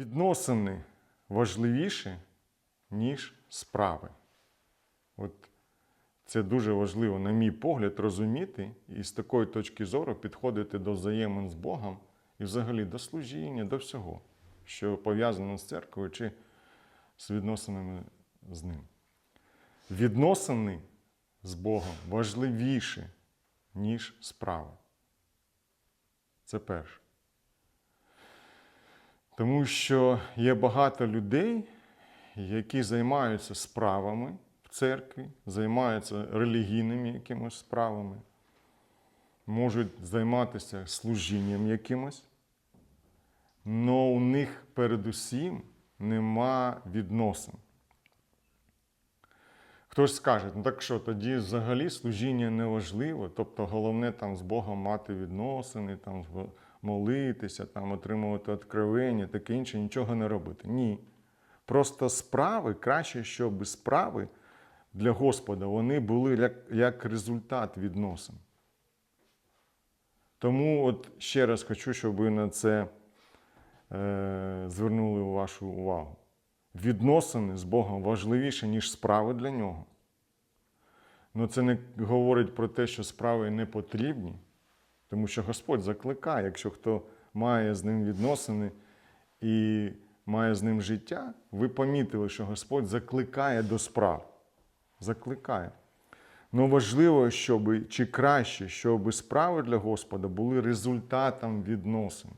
Відносини важливіші, ніж справи. От це дуже важливо, на мій погляд, розуміти і з такої точки зору підходити до взаємин з Богом і взагалі до служіння, до всього, що пов'язано з церквою чи з відносинами з ним. Відносини з Богом важливіші, ніж справи. Це перше. Тому що є багато людей, які займаються справами в церкві, займаються релігійними якимось справами, можуть займатися служінням якимось, але у них передусім нема відносин. Хтось скаже, ну так що тоді взагалі служіння не важливо, тобто головне там з Богом мати відносини, там молитися, там отримувати откровення, таке інше, нічого не робити. Ні. Просто справи краще, щоб справи для Господа вони були як, як результат відносин. Тому от ще раз хочу, щоб ви на це е, звернули вашу увагу. Відносини з Богом важливіше, ніж справи для нього. Ну це не говорить про те, що справи не потрібні, тому що Господь закликає, якщо хто має з ним відносини і має з ним життя, ви помітили, що Господь закликає до справ. Закликає. Ну важливо, щоб чи краще, щоб справи для Господа були результатом відносин,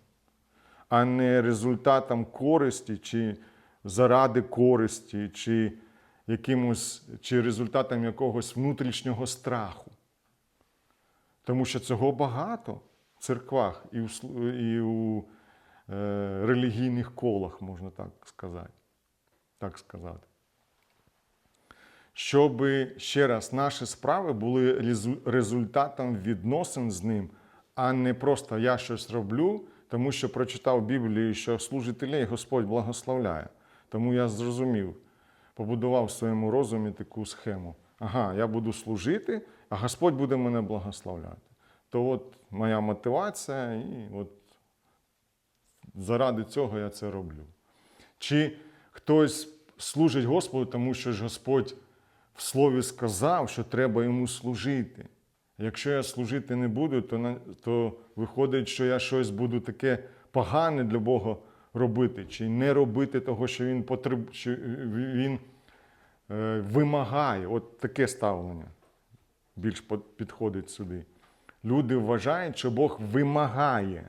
а не результатом користі, чи заради користі, чи якимось, чи результатом якогось внутрішнього страху. Тому що цього багато в церквах і у, і у е, релігійних колах, можна так сказати. Так сказати. Щоб ще раз наші справи були результатом відносин з ним, а не просто я щось роблю, тому що прочитав Біблію, що служителей Господь благословляє. Тому я зрозумів, побудував в своєму розумі таку схему. Ага, я буду служити, а Господь буде мене благословляти. То от моя мотивація, і от заради цього я це роблю. Чи хтось служить Господу, тому що ж Господь в слові сказав, що треба йому служити. Якщо я служити не буду, то, то виходить, що я щось буду таке погане для Бога робити, чи не робити того, що Він потреб... що він е, вимагає. От таке ставлення більш підходить сюди. Люди вважають, що Бог вимагає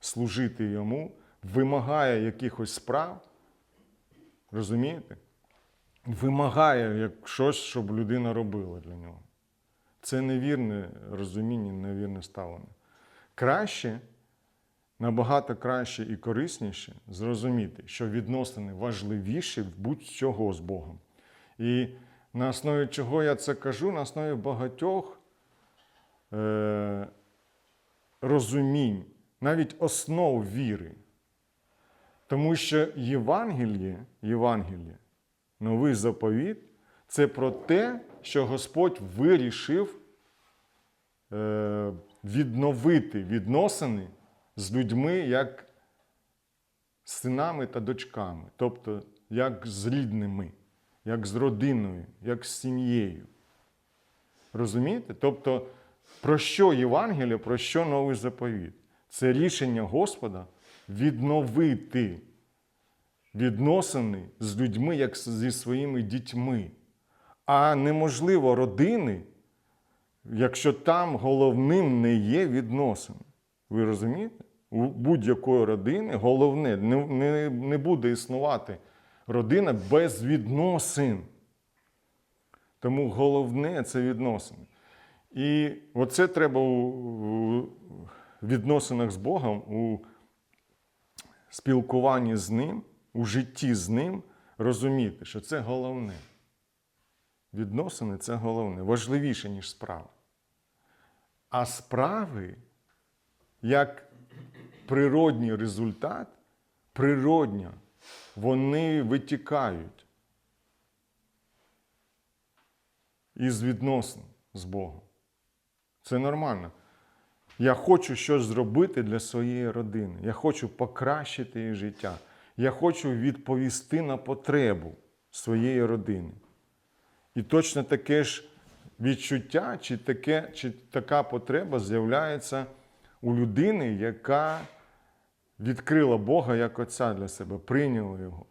служити йому, вимагає якихось справ. Розумієте? Вимагає як щось, щоб людина робила для нього. Це невірне розуміння, невірне ставлення. Краще, набагато краще і корисніше зрозуміти, що відносини важливіші в будь-чого з Богом. І на основі чого я це кажу, на основі багатьох е, розумінь, навіть основ віри. Тому що Євангеліє, Євангеліє, новий заповіт це про те, що Господь вирішив е, відновити відносини з людьми як синами та дочками, тобто як з рідними, як з родиною, як з сім'єю. Розумієте? Тобто, про що Євангеліє, про що новий заповіт? Це рішення Господа відновити відносини з людьми, як зі своїми дітьми. А неможливо родини, якщо там головним не є відносини. Ви розумієте? У будь-якої родини головне не, не, не буде існувати родина без відносин. Тому головне це відносини. І оце треба у, відносинах з Богом, у спілкуванні з ним, у житті з ним розуміти, що це головне. Відносини це головне, важливіше, ніж справи. А справи, як природній результат, природня, вони витікають із відносин з Богом. Це нормально. Я хочу щось зробити для своєї родини. Я хочу покращити її життя. Я хочу відповісти на потребу своєї родини. І точно таке ж відчуття, чи, таке, чи така потреба з'являється у людини, яка відкрила Бога як Отця для себе, прийняла його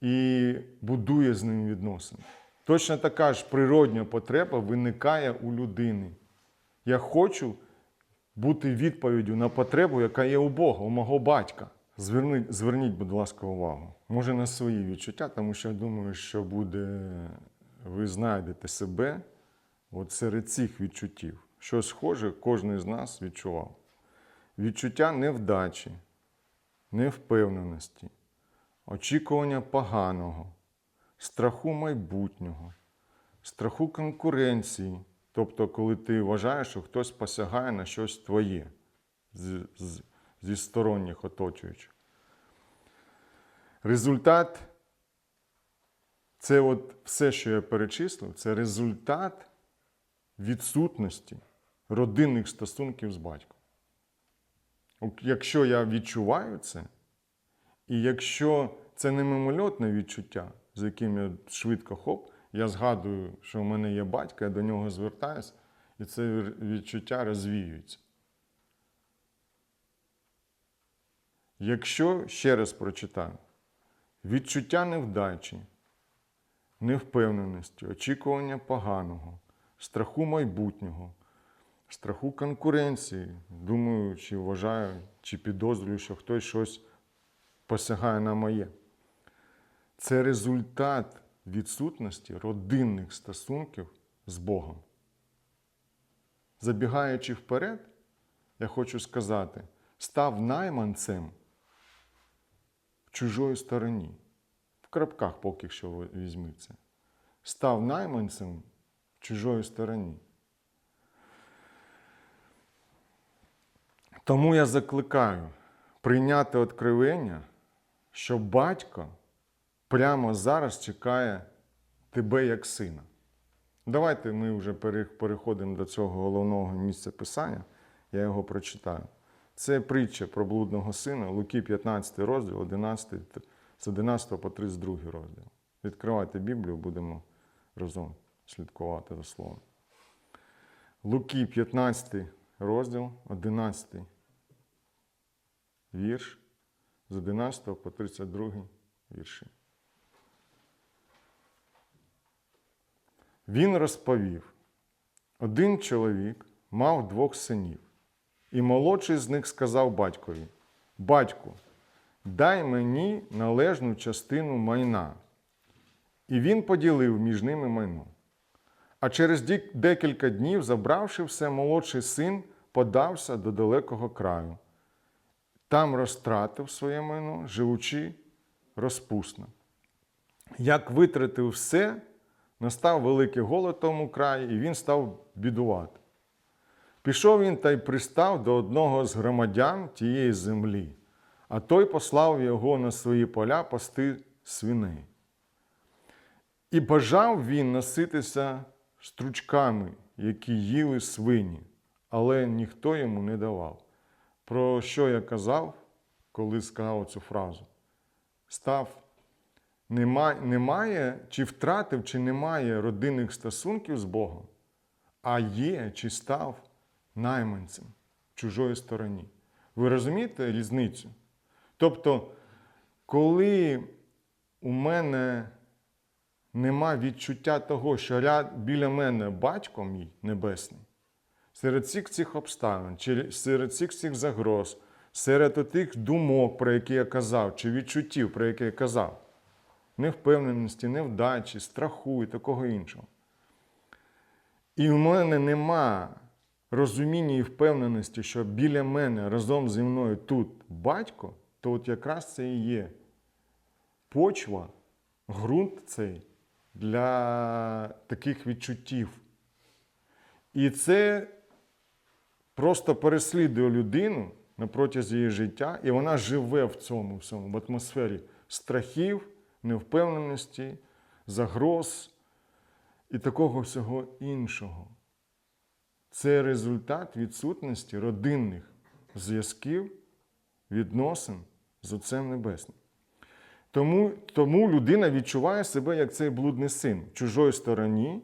і будує з ним відносини. Точно така ж природня потреба виникає у людини. Я хочу бути відповіддю на потребу, яка є у Бога, у мого батька. Зверніть, зверніть, будь ласка, увагу. Може на свої відчуття, тому що я думаю, що буде, ви знайдете себе от серед цих відчуттів. Що схоже, кожен з нас відчував. Відчуття невдачі, невпевненості, очікування поганого, страху майбутнього, страху конкуренції. Тобто, коли ти вважаєш, що хтось посягає на щось твоє з, з, зі сторонніх оточуючих. Результат це от все, що я перечислив, це результат відсутності родинних стосунків з батьком. Якщо я відчуваю це, і якщо це не мимольотне відчуття, з яким я швидко хоп, я згадую, що в мене є батько, я до нього звертаюся, і це відчуття розвіюється. Якщо ще раз прочитаю, відчуття невдачі, невпевненості, очікування поганого, страху майбутнього, страху конкуренції, думаю, чи вважаю, чи підозрюю, що хтось щось посягає на моє. Це результат відсутності родинних стосунків з Богом. Забігаючи вперед, я хочу сказати, став найманцем в чужої стороні. В крапках поки що візьми це. Став найманцем в чужої стороні. Тому я закликаю прийняти откровення, що батько прямо зараз чекає тебе як сина. Давайте ми вже переходимо до цього головного місця писання. Я його прочитаю. Це притча про блудного сина, Луки 15 розділ, 11, з 11 по 32 розділ. Відкривайте Біблію, будемо разом слідкувати за словом. Луки 15 розділ, 11 вірш, з 11 по 32 вірші. Він розповів: один чоловік мав двох синів, і молодший з них сказав батькові: Батьку, дай мені належну частину майна. І він поділив між ними майно. А через декілька днів, забравши все, молодший син подався до далекого краю. Там розтратив своє майно, живучи розпусно. Як витратив все, настав великий голод тому краї, і він став бідувати. Пішов він та й пристав до одного з громадян тієї землі, а той послав його на свої поля пасти свиней. І бажав він наситися стручками, які їли свині, але ніхто йому не давав. Про що я казав, коли сказав цю фразу? Став немає, немає, чи втратив, чи немає родинних стосунків з Богом, а є, чи став найманцем в чужої стороні. Ви розумієте різницю? Тобто, коли у мене нема відчуття того, що біля мене батько мій небесний, серед всіх цих обставин, чи серед всіх цих загроз, серед тих думок, про які я казав, чи відчуттів, про які я казав, невпевненості, невдачі, страху і такого іншого. І в мене нема розуміння і впевненості, що біля мене разом зі мною тут батько, то от якраз це і є почва, ґрунт цей для таких відчуттів. І це просто переслідує людину на протязі її життя, і вона живе в цьому всьому, в атмосфері страхів, невпевненості, загроз і такого всього іншого. Це результат відсутності родинних зв'язків, відносин з Отцем Небесним. Тому, тому людина відчуває себе як цей блудний син в чужої стороні.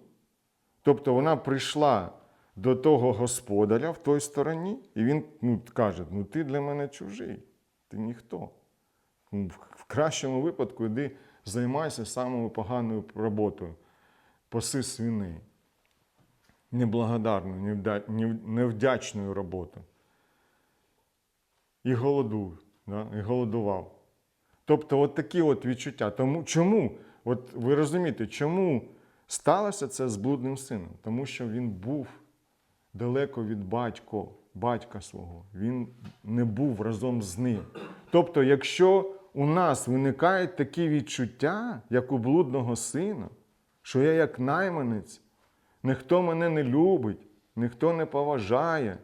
Тобто вона прийшла до того господаря в той стороні, і він ну, каже: ну ти для мене чужий, ти ніхто. Ну, В кращому випадку йди займайся самою поганою роботою, паси свиней. Неблагодарною, невдячною роботою. І голодув, да? і голодував. Тобто, от такі от відчуття. Тому чому? От ви розумієте, чому сталося це з блудним сином? Тому що він був далеко від батько, батька свого. Він не був разом з ним. Тобто, якщо у нас виникають такі відчуття, як у блудного сина, що я як найманець, ніхто мене не любить, ніхто не поважає,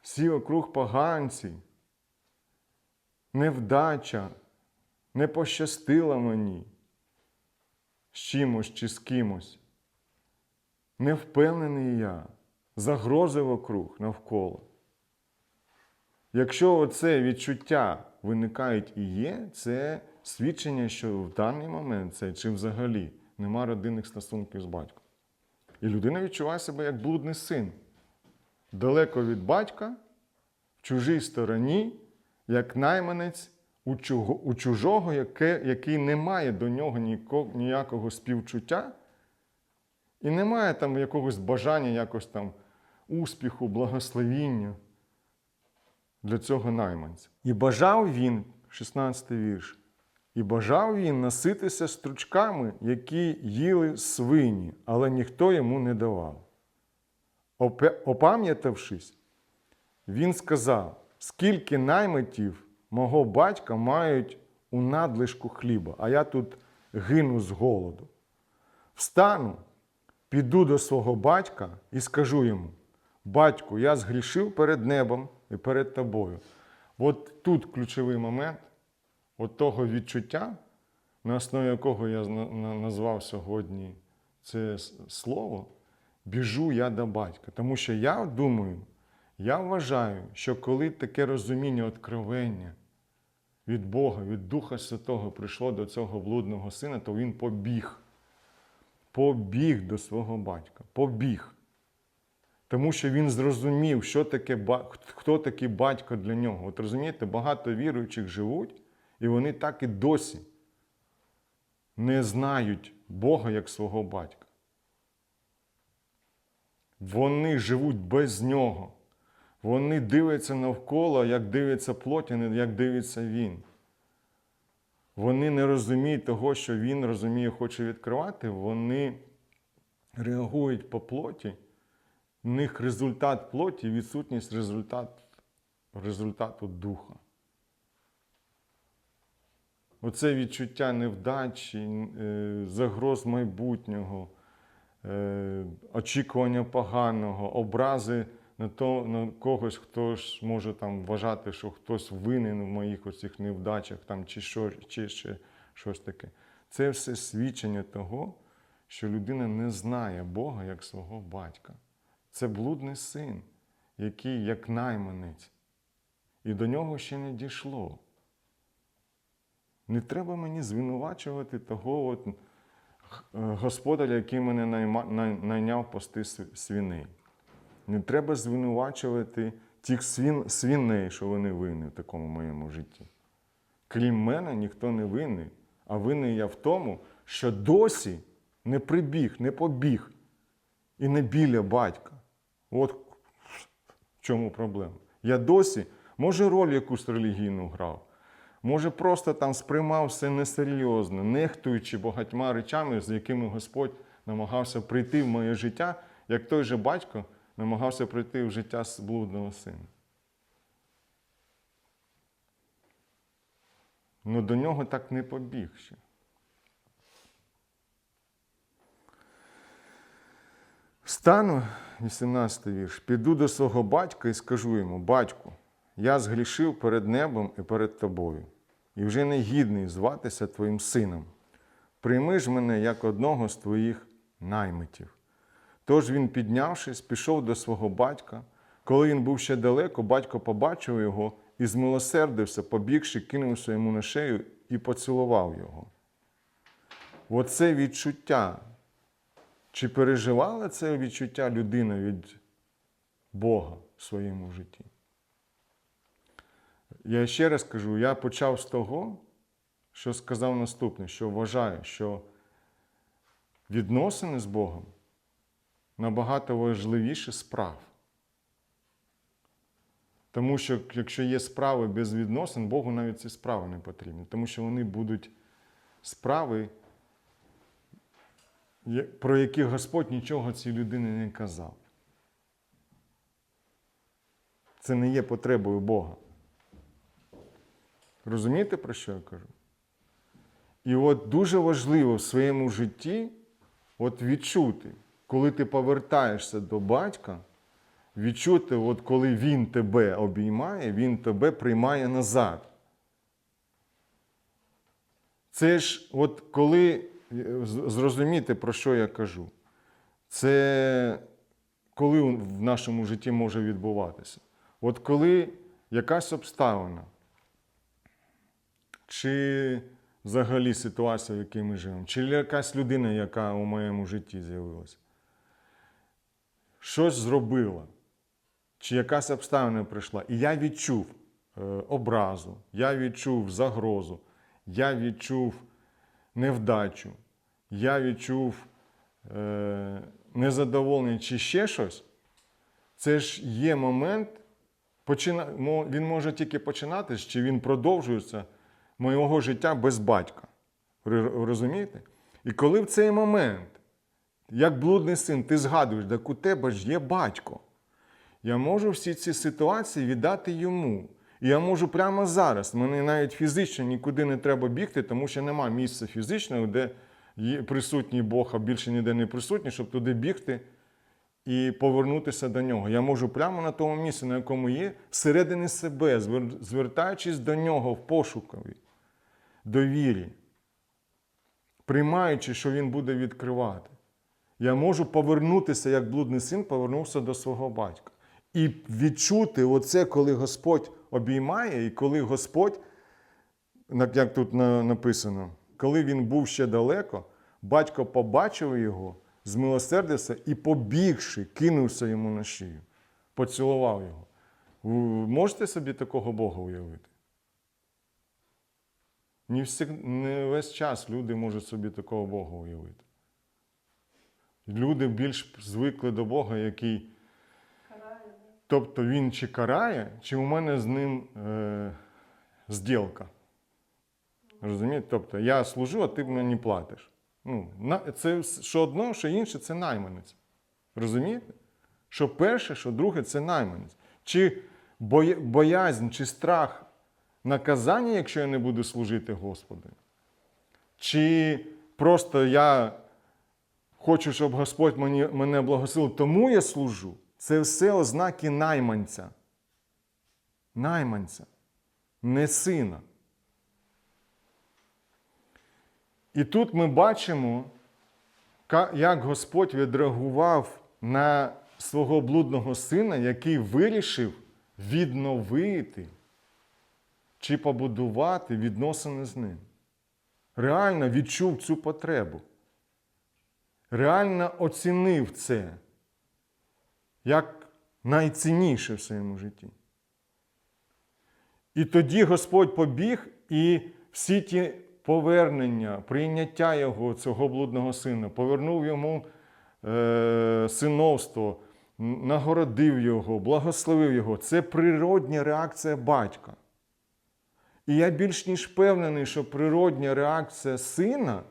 всі округ поганці, невдача, не пощастила мені з чимось чи з кимось. Не впевнений я, загрози вокруг навколо. Якщо оце відчуття виникають і є, це свідчення, що в даний момент це чи взагалі нема родинних стосунків з батьком. І людина відчуває себе як блудний син, далеко від батька, в чужій стороні, як найманець у, чужого, який не має до нього ніякого співчуття. І немає там якогось бажання, якось там успіху, благословіння для цього найманця. І бажав він, 16 вірш, і бажав він наситися стручками, які їли свині, але ніхто йому не давав. Опам'ятавшись, він сказав: скільки наймитів мого батька мають у надлишку хліба, а я тут гину з голоду. Встану, піду до свого батька і скажу йому: Батьку, я згрішив перед небом і перед тобою. От тут ключовий момент от того відчуття, на основі якого я назвав сьогодні це слово, біжу я до батька. Тому що я думаю, я вважаю, що коли таке розуміння откровення від Бога, від Духа Святого прийшло до цього блудного сина, то він побіг побіг до свого батька. Побіг. Тому що він зрозумів, що таке, хто такий батько для нього. От розумієте, багато віруючих живуть, і вони так і досі не знають Бога як свого батька. Вони живуть без нього. Вони дивляться навколо, як дивиться плоть, як дивиться він. Вони не розуміють того, що він розуміє, хоче відкривати. Вони реагують по плоті. В них результат плоті, відсутність результат, результату духа. Оце відчуття невдачі, е, загроз майбутнього, е, очікування поганого, образи на, то, на когось, хто ж може там вважати, що хтось винен в моїх оцих невдачах там, чи, що, чи ще щось таке. Це все свідчення того, що людина не знає Бога як свого батька. Це блудний син, який як найманець. І до нього ще не дійшло. Не треба мені звинувачувати того от, е, господаря, який мене найняв пасти св- свиней. Не треба звинувачувати тих свін, свиней, що вони винні в такому моєму житті. Крім мене, ніхто не винний, а винний я в тому, що досі не прибіг, не побіг і не біля батька. От в чому проблема. Я досі, може, роль якусь релігійну грав, може, просто там сприймав все несерйозно, нехтуючи багатьма речами, з якими Господь намагався прийти в моє життя, як той же батько намагався прийти в життя блудного сина. Ну до нього так не побіг ще. Встану, 18 вірш, піду до свого батька і скажу йому: Батьку, я згрішив перед небом і перед тобою, і вже не гідний зватися твоїм сином. Прийми ж мене як одного з твоїх наймитів. Тож він, піднявшись, пішов до свого батька. Коли він був ще далеко, батько побачив його і змилосердився, побігши, кинувся йому на шею і поцілував його. Оце відчуття. Чи переживала це відчуття людина від Бога в своєму житті? Я ще раз кажу, я почав з того, що сказав наступне, що вважаю, що відносини з Богом набагато важливіше справ. Тому що якщо є справи без відносин, Богу навіть ці справи не потрібні, тому що вони будуть справи, про які Господь нічого цій людині не казав. Це не є потребою Бога. Розумієте, про що я кажу? І от дуже важливо в своєму житті от відчути, коли ти повертаєшся до батька, відчути, от коли він тебе обіймає, він тебе приймає назад. Це ж, от коли е, зрозуміти, про що я кажу, це коли в нашому житті може відбуватися. От коли якась обставина, чи взагалі ситуація, в якій ми живемо, чи якась людина, яка у моєму житті з'явилася, щось зробила, чи якась обставина прийшла, і я відчув е, образу, я відчув загрозу, я відчув невдачу, я відчув е, незадоволення чи ще щось, це ж є момент, він може тільки починатись, чи він продовжується моєго життя без батька. Розумієте? І коли в цей момент, як блудний син, ти згадуєш, так у тебе ж є батько. Я можу всі ці ситуації віддати йому. І я можу прямо зараз. Мені навіть фізично нікуди не треба бігти, тому що нема місця фізичного, де присутній Бог, а більше ніде не присутній, щоб туди бігти і повернутися до нього. Я можу прямо на тому місці, на якому є, всередині себе, звертаючись до нього в пошукові, довірі, приймаючи, що він буде відкривати. Я можу повернутися, як блудний син повернувся до свого батька. І відчути оце, коли Господь обіймає, і коли Господь, як тут написано, коли він був ще далеко, батько побачив його, змилосердився і, побігши, кинувся йому на шию, поцілував його. Ви можете собі такого Бога уявити? Не, весь час люди можуть собі такого Бога уявити. Люди більш звикли до Бога, який. Тобто він чи карає, чи у мене з ним е, зділка. Розумієте? Тобто я служу, а ти мені платиш. Ну, на, це що одно, що інше це найманець. Розумієте? Що перше, що друге це найманець. Чи боязнь, чи страх наказання, якщо я не буду служити Господу? Чи просто я хочу, щоб Господь мені, мене благословив, тому я служу. Це все ознаки найманця. Найманця, не сина. І тут ми бачимо, як Господь відреагував на свого блудного сина, який вирішив відновити чи побудувати відносини з ним. Реально відчув цю потребу реально оцінив це як найцінніше в своєму житті. І тоді Господь побіг і всі ті повернення, прийняття його, цього блудного сина, повернув йому е, синовство, нагородив його, благословив його. Це природня реакція батька. І я більш ніж впевнений, що природня реакція сина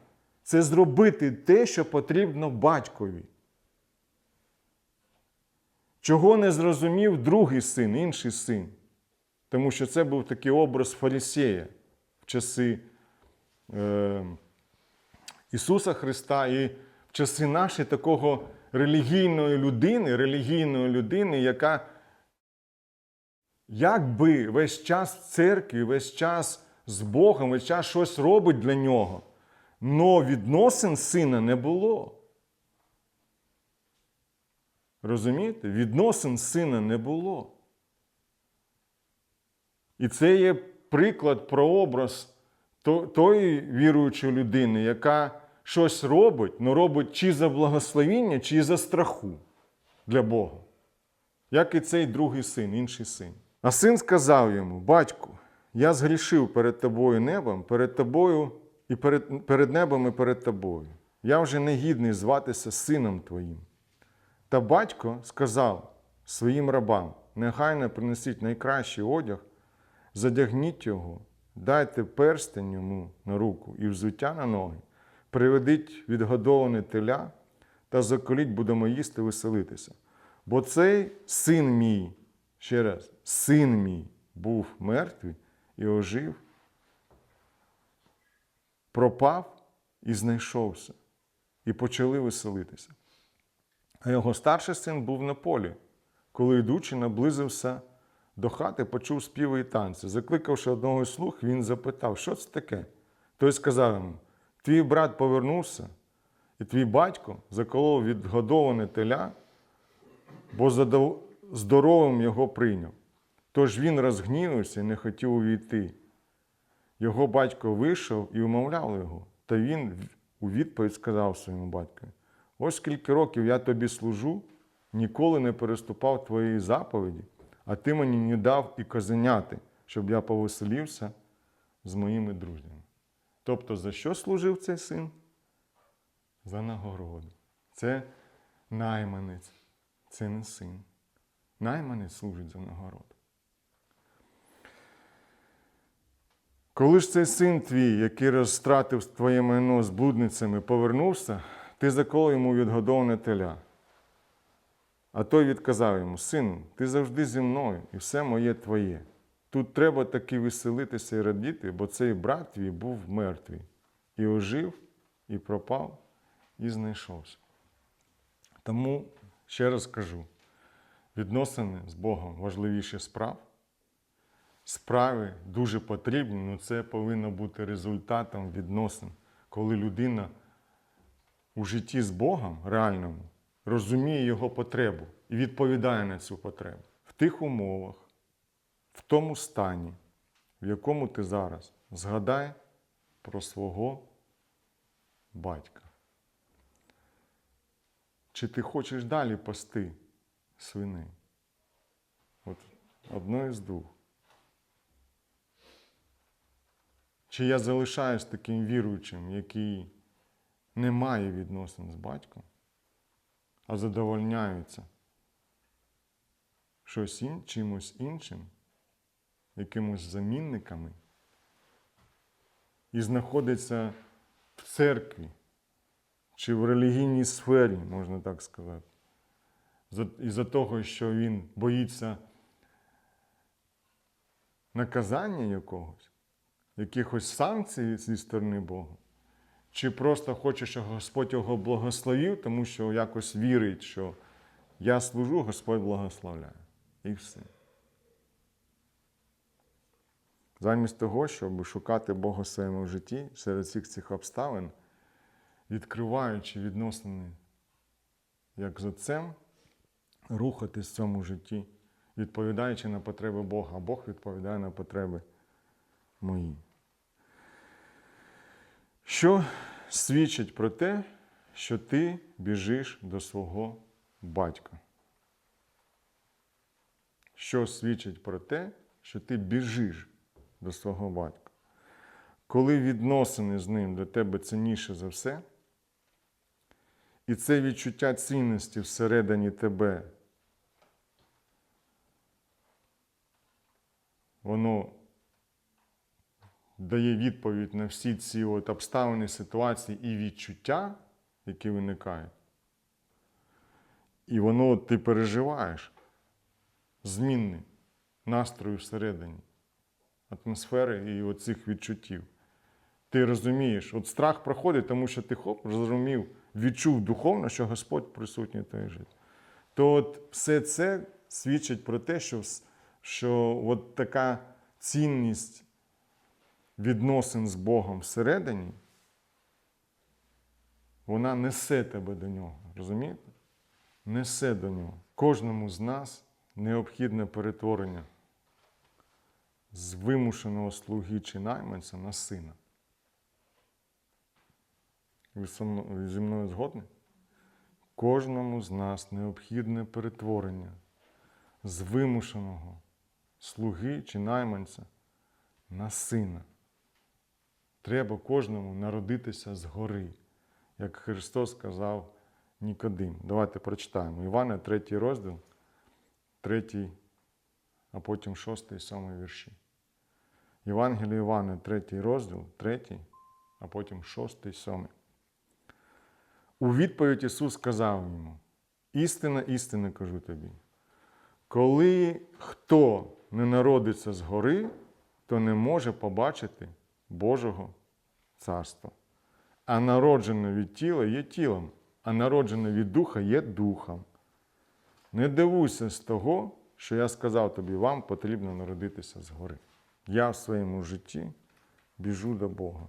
це зробити те, що потрібно батькові. Чого не зрозумів другий син, інший син. Тому що це був такий образ фарисея в часи е, Ісуса Христа і в часи нашої такого релігійної людини, релігійної людини, яка якби весь час церкві, весь час з Богом, весь час щось робить для нього, но відносин сина не було. Розумієте? Відносин сина не було. І це є приклад, прообраз то- тої віруючої людини, яка щось робить, але робить чи за благословіння, чи за страху для Бога. Як і цей другий син, інший син. А син сказав йому: Батьку, я згрішив перед тобою небом, перед тобою і перед, перед небом і перед тобою. Я вже не гідний зватися сином твоїм. Та батько сказав своїм рабам: негайно принесіть найкращий одяг, задягніть його, дайте перстень йому на руку і взуття на ноги, приведіть відгодоване теля та заколіть, будемо їсти веселитися. Бо цей син мій, ще раз, син мій був мертвий і ожив, пропав і знайшовся, і почали веселитися. А його старший син був на полі, коли йдучи, наблизився до хати, почув співи і танці. Закликавши одного з слуг, він запитав, що це таке? Той сказав йому: Твій брат повернувся, і твій батько заколов відгодоване теля, бо здоровим його прийняв. Тож він розгнівався і не хотів увійти. Його батько вийшов і умовляв його, та він у відповідь сказав своєму батькові: Ось скільки років я тобі служу, ніколи не переступав твоєї заповіді, а ти мені не дав і козеняти, щоб я повеселівся з моїми друзями. Тобто, за що служив цей син? За нагороду. Це найманець, це не син. Найманець служить за нагороду. Коли ж цей син твій, який розтратив твоє майно з блудницями, повернувся, ти заколов йому відгодоване теля. А той відказав йому: Сину, ти завжди зі мною, і все моє твоє. Тут треба таки веселитися і радіти, бо цей брат твій був мертвий, і ожив, і пропав, і знайшовся. Тому ще раз кажу: відносини з Богом важливіші справ. Справи дуже потрібні, але це повинно бути результатом відносин, коли людина у житті з Богом реальному розуміє його потребу і відповідає на цю потребу в тих умовах, в тому стані, в якому ти зараз згадай про свого батька. Чи ти хочеш далі пасти свиней? От одно із двох. Чи я залишаюсь таким віруючим, який не має відносин з батьком, а задовольняється щось ін, чимось іншим, якимось замінниками, і знаходиться в церкві чи в релігійній сфері, можна так сказати, За- із-за того, що він боїться наказання якогось, якихось санкцій зі сторони Бога, чи просто хоче, щоб Господь його благословив, тому що якось вірить, що я служу, Господь благословляє. І все. Замість того, щоб шукати Бога в своєму житті серед всіх цих обставин, відкриваючи відносини як з Отцем, рухатись в цьому житті, відповідаючи на потреби Бога, а Бог відповідає на потреби мої. Що свідчить про те, що ти біжиш до свого батька? Що свідчить про те, що ти біжиш до свого батька? Коли відносини з ним для тебе цінніше за все, і це відчуття цінності всередині тебе, воно дає відповідь на всі ці от обставини, ситуації і відчуття, які виникають. І воно ти переживаєш зміни настрою всередині, атмосфери і оцих відчуттів. Ти розумієш, от страх проходить, тому що ти хоп, зрозумів, відчув духовно, що Господь присутній в твоїй житті. То от все це свідчить про те, що, що от така цінність відносин з Богом всередині, вона несе тебе до нього. Розумієте? Несе до нього. Кожному з нас необхідне перетворення з вимушеного слуги чи найманця на сина. Ви зі мною згодні? Кожному з нас необхідне перетворення з вимушеного слуги чи найманця на сина. Треба кожному народитися згори, як Христос сказав Нікодим. Давайте прочитаємо. Івана, 3 розділ, 3, а потім 6 і 7 вірші. Євангеліє Івана, 3 розділ, 3, а потім 6 і 7. У відповідь Ісус сказав йому: істина, істина кажу тобі. Коли хто не народиться згори, то не може побачити Божого царства. А народжене від тіла є тілом, а народжене від духа є духом. Не дивуйся з того, що я сказав тобі, вам потрібно народитися згори. Я в своєму житті біжу до Бога.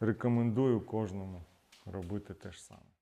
Рекомендую кожному робити те ж саме.